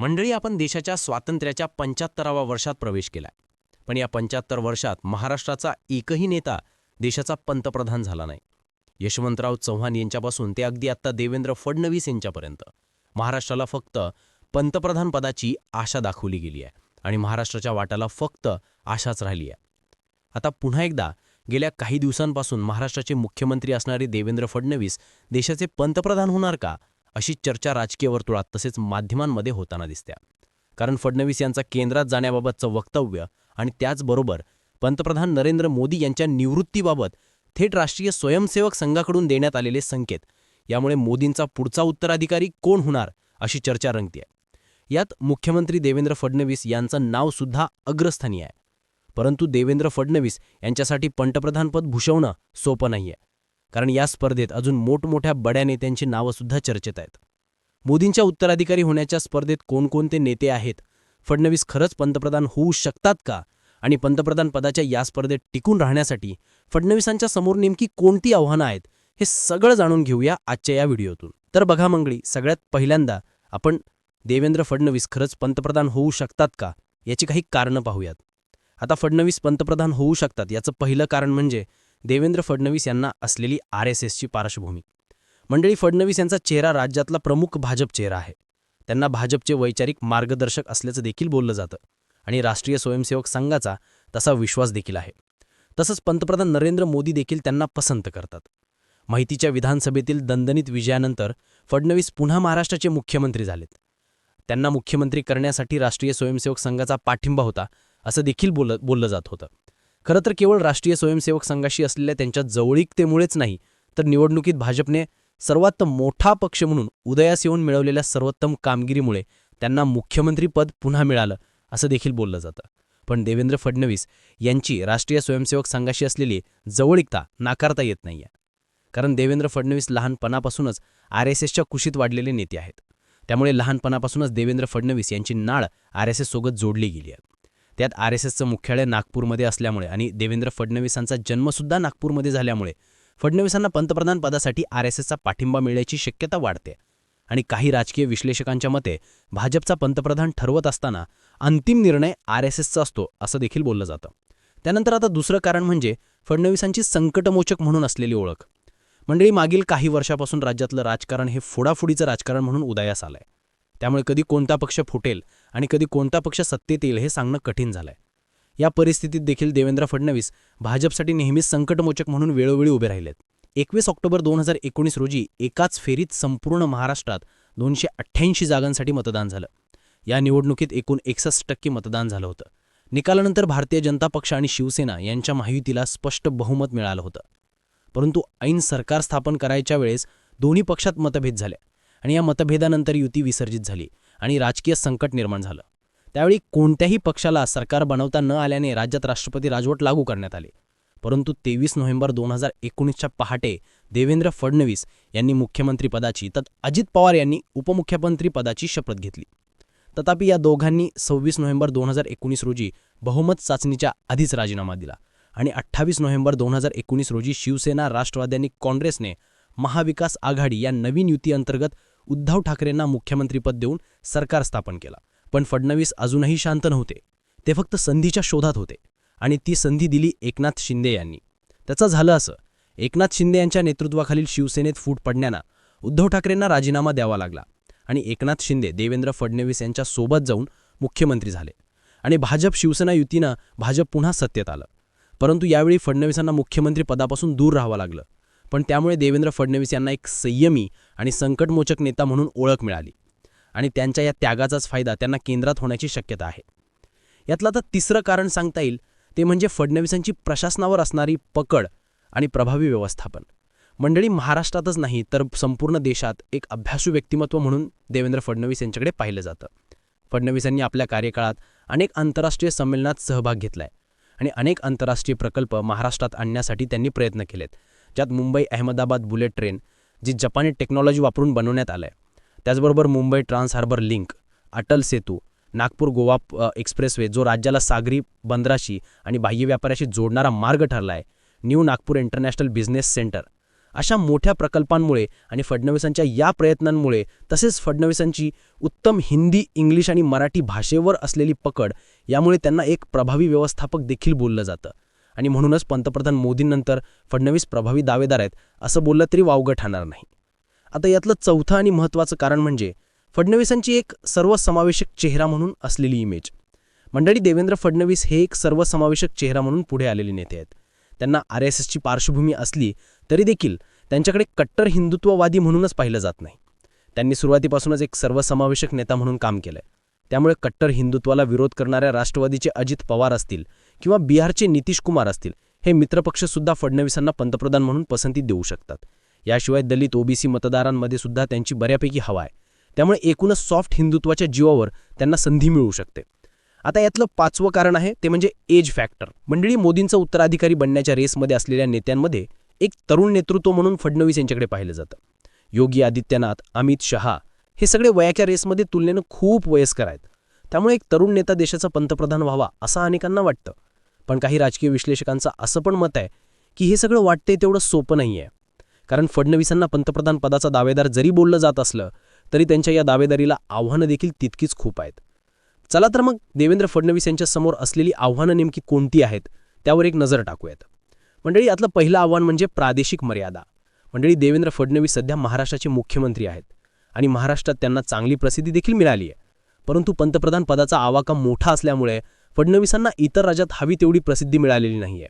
मंडळी आपण देशाच्या स्वातंत्र्याच्या पंच्याहत्तराव्या वर्षात प्रवेश केलाय. पण या पंच्याहत्तर वर्षात महाराष्ट्राचा एकही नेता देशाचा पंतप्रधान झाला नाही. यशवंतराव चव्हाण यांच्यापासून ते अगदी आत्ता देवेंद्र फडणवीस यांच्यापर्यंत महाराष्ट्राला फक्त पंतप्रधान पदाची आशा दाखवली गेली आहे आणि महाराष्ट्राच्या वाट्याला फक्त आशाच राहिली आहे. आता पुन्हा एकदा गेल्या काही दिवसांपासून महाराष्ट्राचे मुख्यमंत्री असणारे देवेंद्र फडणवीस देशाचे पंतप्रधान होणार का? अशी चर्चा राजकीय वर्तुळात तसेच माध्यमांमध्ये होताना दिसत्या कारण फडणवीस यांचा केंद्रात जाण्याबाबतचं वक्तव्य आणि त्याचबरोबर पंतप्रधान नरेंद्र मोदी यांच्या निवृत्तीबाबत थेट राष्ट्रीय स्वयंसेवक संघाकडून देण्यात आलेले संकेत. यामुळे मोदींचा पुढचा उत्तराधिकारी कोण होणार अशी चर्चा रंगते यात मुख्यमंत्री देवेंद्र फडणवीस यांचं नावसुद्धा अग्रस्थानी आहे. परंतु देवेंद्र फडणवीस यांच्यासाठी पंतप्रधानपद भूषवणं सोपं नाहीये. कारण या स्पर्धेत अजून मोठमोठ्या बड्या नेत्यांची नावं सुद्धा चर्चेत आहेत. मोदींच्या उत्तराधिकारी होण्याच्या स्पर्धेत कोणकोणते नेते आहेत? फडणवीस खरंच पंतप्रधान होऊ शकतात का? आणि पंतप्रधान पदाच्या या स्पर्धेत टिकून राहण्यासाठी फडणवीसांच्या समोर नेमकी कोणती आव्हानं आहेत? हे सगळं जाणून घेऊया आजच्या या व्हिडिओतून. तर बघा मंगळी सगळ्यात पहिल्यांदा आपण देवेंद्र फडणवीस खरंच पंतप्रधान होऊ शकतात का? याची काही कारणं पाहूयात. आता फडणवीस पंतप्रधान होऊ शकतात याचं पहिलं कारण म्हणजे देवेंद्र फडणवीस यांना असलेली आर एस एसची पार्श्वभूमी. मंडळी फडणवीस यांचा चेहरा राज्यातला प्रमुख भाजप चेहरा आहे. त्यांना भाजपचे वैचारिक मार्गदर्शक असल्याचं देखील बोललं जातं आणि राष्ट्रीय स्वयंसेवक संघाचा तसा विश्वास देखील आहे. तसंच पंतप्रधान नरेंद्र मोदी देखील त्यांना पसंत करतात. माहितीच्या विधानसभेतील दणदणीत विजयानंतर फडणवीस पुन्हा महाराष्ट्राचे मुख्यमंत्री झालेत. त्यांना मुख्यमंत्री करण्यासाठी राष्ट्रीय स्वयंसेवक संघाचा पाठिंबा होता असं देखील बोल बोललं जात होतं. खरं तर केवळ राष्ट्रीय स्वयंसेवक संघाशी असलेल्या त्यांच्या जवळीकतेमुळेच नाही तर निवडणुकीत भाजपने सर्वात मोठा पक्ष म्हणून उदयास येऊन मिळवलेल्या सर्वोत्तम कामगिरीमुळे त्यांना मुख्यमंत्रीपद पुन्हा मिळालं असं देखील बोललं जातं. पण देवेंद्र फडणवीस यांची राष्ट्रीय स्वयंसेवक संघाशी असलेली जवळीकता नाकारता येत नाहीये. कारण देवेंद्र फडणवीस लहानपणापासूनच आर एस एसच्या कुशीत वाढलेले नेते आहेत. त्यामुळे लहानपणापासूनच देवेंद्र फडणवीस यांची नाळ आर एस एस सोबत जोडली गेली आहे. त्यात आर एस एसचं मुख्यालय नागपूरमध्ये असल्यामुळे आणि देवेंद्र फडणवीसांचा जन्मसुद्धा नागपूरमध्ये झाल्यामुळे. फडणवीसांना पंतप्रधान पदासाठी आर एस एसचा पाठिंबा मिळण्याची शक्यता वाढते. आणि काही राजकीय विश्लेषकांच्या मते भाजपचा पंतप्रधान ठरवत असताना अंतिम निर्णय आर एस एसचा असतो असं देखील बोललं जातं. त्यानंतर आता दुसरं कारण म्हणजे फडणवीसांची संकटमोचक म्हणून असलेली ओळख. मंडळी मागील काही वर्षापासून राज्यातलं राजकारण हे फोडाफोडीचं राजकारण म्हणून उदयास आलंय. त्यामुळे कधी कोणता पक्ष फुटेल आणि कधी कोणता पक्ष सत्तेत येईल हे सांगणं कठीण झालंय. या परिस्थितीत देखील देवेंद्र फडणवीस भाजपसाठी नेहमीच संकटमोचक म्हणून वेळोवेळी उभे राहिलेत. एकवीस ऑक्टोबर दोन हजार एकोणीस रोजी एकाच फेरीत संपूर्ण महाराष्ट्रात दोनशे अठ्ठ्याऐंशी जागांसाठी मतदान झालं. या निवडणुकीत एकूण एकसष्ट टक्के मतदान झालं होतं. निकालानंतर भारतीय जनता पक्ष आणि शिवसेना यांच्या महायुतीला स्पष्ट बहुमत मिळालं होतं. परंतु ऐन सरकार स्थापन करायच्या वेळेस दोन्ही पक्षात मतभेद झाले. आणि या मतभेदानंतर युती विसर्जित झाली आणि राजकीय संकट निर्माण झालं. त्यावेळी कोणत्याही पक्षाला सरकार बनवता न आल्याने राज्यात राष्ट्रपती राजवट लागू करण्यात आले. परंतु तेवीस नोव्हेंबर दोन हजार एकोणीसच्या पहाटे देवेंद्र फडणवीस यांनी मुख्यमंत्रीपदाची तर अजित पवार यांनी उपमुख्यमंत्रीपदाची शपथ घेतली. तथापि या दोघांनी सव्वीस नोव्हेंबर दोन हजार एकोणीस रोजी बहुमत चाचणीच्या आधीच राजीनामा दिला आणि अठ्ठावीस नोव्हेंबर दोन हजार एकोणीस रोजी शिवसेना राष्ट्रवादी काँग्रेसने महाविकास आघाडी या नवीन युतीअंतर्गत उद्धव ठाकरेंना मुख्यमंत्रीपद देऊन सरकार स्थापन केला. पण फडणवीस अजूनही शांत नव्हते. ते फक्त संधीच्या शोधात होते. आणि ती संधी दिली एकनाथ शिंदे यांनी. त्याचं झालं असं. एकनाथ शिंदे यांच्या नेतृत्वाखालील शिवसेनेत फूट पडण्यानं उद्धव ठाकरेंना राजीनामा द्यावा लागला. आणि एकनाथ शिंदे देवेंद्र फडणवीस यांच्या सोबत जाऊन मुख्यमंत्री झाले. आणि भाजप शिवसेना युतीनं भाजप पुन्हा सत्तेत आलं. परंतु यावेळी फडणवीसांना मुख्यमंत्री पदापासून दूर राहावं लागलं. पण त्यामुळे देवेंद्र फडणवीस यांना एक संयमी आणि संकटमोचक नेता म्हणून ओळख मिळाली. आणि त्यांच्या या त्यागाचाच फायदा त्यांना केंद्रात होण्याची शक्यता आहे. यातलं आता तिसरं कारण सांगता येईल ते म्हणजे फडणवीसांची प्रशासनावर असणारी पकड आणि प्रभावी व्यवस्थापन. मंडळी महाराष्ट्रातच नाही तर संपूर्ण देशात एक अभ्यासू व्यक्तिमत्व म्हणून देवेंद्र फडणवीस यांच्याकडे पाहिलं जातं. फडणवीसांनी आपल्या कार्यकाळात अनेक आंतरराष्ट्रीय संमेलनात सहभाग घेतलाय. आणि अनेक आंतरराष्ट्रीय प्रकल्प महाराष्ट्रात आणण्यासाठी त्यांनी प्रयत्न केलेत. ज्यात मुंबई अहमदाबाद बुलेट ट्रेन जी जपानी टेक्नॉलॉजी वापरून बनवण्यात आलं आहे त्याचबरोबर Mumbai trans harbour link Atal Setu Nagpur Goa expressway जो राज्याला सागरी बंदराशी आणि बाह्य व्यापाऱ्याशी जोडणारा मार्ग ठरला आहे new Nagpur international business centre. अशा मोठ्या प्रकल्पांमुळे आणि फडणवीसांच्या या प्रयत्नांमुळे तसेच फडणवीसांची उत्तम हिंदी इंग्लिश आणि मराठी भाषेवर असलेली पकड यामुळे त्यांना एक प्रभावी व्यवस्थापक देखील बोललं जातं. आणि म्हणूनच पंतप्रधान मोदींनंतर फडणवीस प्रभावी दावेदार आहेत असं बोललं तरी वावगं ठरणार नाही. आता यातलं चौथं आणि महत्त्वाचं कारण म्हणजे फडणवीसांची एक सर्वसमावेशक चेहरा म्हणून असलेली इमेज मंडळी देवेंद्र फडणवीस हे एक सर्वसमावेशक चेहरा म्हणून पुढे आलेले नेते आहेत. त्यांना आर एस एसची पार्श्वभूमी असली तरी देखील त्यांच्याकडे कट्टर हिंदुत्ववादी म्हणूनच पाहिलं जात नाही. त्यांनी सुरुवातीपासूनच एक सर्वसमावेशक नेता म्हणून काम केलंय. त्यामुळे कट्टर हिंदुत्वाला विरोध करणाऱ्या राष्ट्रवादीचे अजित पवार असतील किंवा बिहारचे नितीश कुमार असतील हे मित्रपक्षसुद्धा फडणवीसांना पंतप्रधान म्हणून पसंती देऊ शकतात. याशिवाय दलित ओबीसी मतदारांमध्ये सुद्धा त्यांची बऱ्यापैकी हवा आहे. त्यामुळे एकूणच सॉफ्ट हिंदुत्वाच्या जीवावर त्यांना संधी मिळू शकते. आता यातलं पाचवं कारण आहे ते म्हणजे एज फॅक्टर. मंडळी मोदींचं उत्तराधिकारी बनण्याच्या रेसमध्ये असलेल्या नेत्यांमध्ये एक तरुण नेतृत्व म्हणून फडणवीस यांच्याकडे पाहिलं जातं. योगी आदित्यनाथ अमित शहा हे सगळे वयाच्या रेसमध्ये तुलनेनं खूप वयस्कर आहेत. त्यामुळे एक तरुण नेता देशाचा पंतप्रधान व्हावा असं अनेकांना वाटतं. पण काही राजकीय विश्लेषकांचं असं पण मत आहे की हे सगळं वाटते तेवढं सोपं नाही आहे कारण फडणवीसांना पंतप्रधान पदाचा दावेदार जरी बोललं जात असलं तरी त्यांच्या या दावेदारीला आव्हानं देखील तितकीच खूप आहेत. चला तर मग देवेंद्र फडणवीस यांच्या समोर असलेली आव्हानं नेमकी कोणती आहेत त्यावर एक नजर टाकूयात. मंडळी यातलं पहिलं आव्हान म्हणजे प्रादेशिक मर्यादा. मंडळी देवेंद्र फडणवीस सध्या महाराष्ट्राचे मुख्यमंत्री आहेत आणि महाराष्ट्रात त्यांना चांगली प्रसिद्धी देखील मिळाली आहे परंतु पंतप्रधान पदाचा आवाका मोठा असल्यामुळे फडणवीसांना इतर राज्यात हवी तेवढी प्रसिद्धी मिळालेली नाहीये.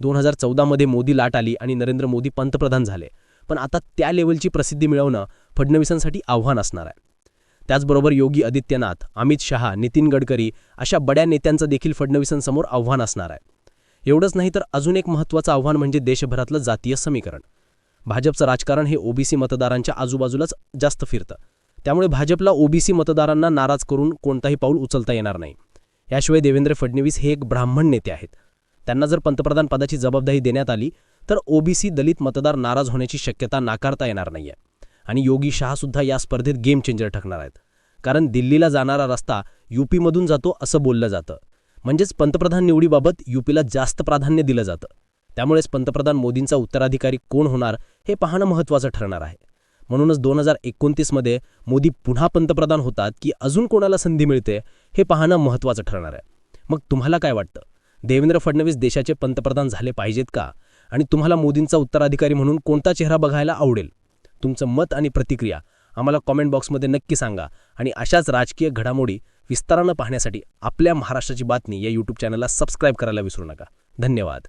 दोन हजार चौदामध्ये मोदी लाट आली आणि नरेंद्र मोदी पंतप्रधान झाले. पण आता त्या लेवलची प्रसिद्धी मिळवणं फडणवीसांसाठी आव्हान असणार आहे. त्याचबरोबर योगी आदित्यनाथ अमित शहा नितीन गडकरी अशा बड्या नेत्यांचं देखील फडणवीसांसमोर आव्हान असणार आहे. एवढंच नाही तर अजून एक महत्त्वाचं आव्हान म्हणजे देशभरातलं जातीय समीकरण. भाजपचं राजकारण हे ओबीसी मतदारांच्या आजूबाजूलाच जास्त फिरतं. त्यामुळे भाजपला ओबीसी मतदारांना नाराज करून कोणताही पाऊल उचलता येणार नाही. याशिवाय देवेंद्र फडणवीस हे एक ब्राह्मण नेते आहेत. त्यांना जर पंतप्रधान पदाची जबाबदारी देण्यात आली तर ओबीसी दलित मतदार नाराज होण्याची शक्यता नाकारता येणार नाहीये. आणि योगी शहासुद्धा या स्पर्धेत गेम चेंजर ठरणार आहेत. कारण दिल्लीला जाणारा रस्ता यूपीमधून जातो असं बोललं जातं. म्हणजेच पंतप्रधान निवडीबाबत यूपीला जास्त प्राधान्य दिलं जातं. त्यामुळेच पंतप्रधान मोदींचा उत्तराधिकारी कोण होणार हे पाहणं महत्त्वाचं ठरणार आहे. म्हणूनच दोन हजार एकोणतीसमध्ये मोदी पुन्हा पंतप्रधान होतात की अजून कोणाला संधी मिळते हे पाहणं महत्त्वाचं ठरणार आहे. मग तुम्हाला काय वाटतं? देवेंद्र फडणवीस देशाचे पंतप्रधान झाले पाहिजेत का? आणि तुम्हाला मोदींचा उत्तराधिकारी म्हणून कोणता चेहरा बघायला आवडेल? तुमचं मत आणि प्रतिक्रिया आम्हाला कॉमेंट बॉक्समध्ये नक्की सांगा आणि अशाच राजकीय घडामोडी विस्तारानं पाहण्यासाठी आपल्या महाराष्ट्राची बातमी या यूट्यूब चॅनलला सबस्क्राईब करायला विसरू नका. धन्यवाद.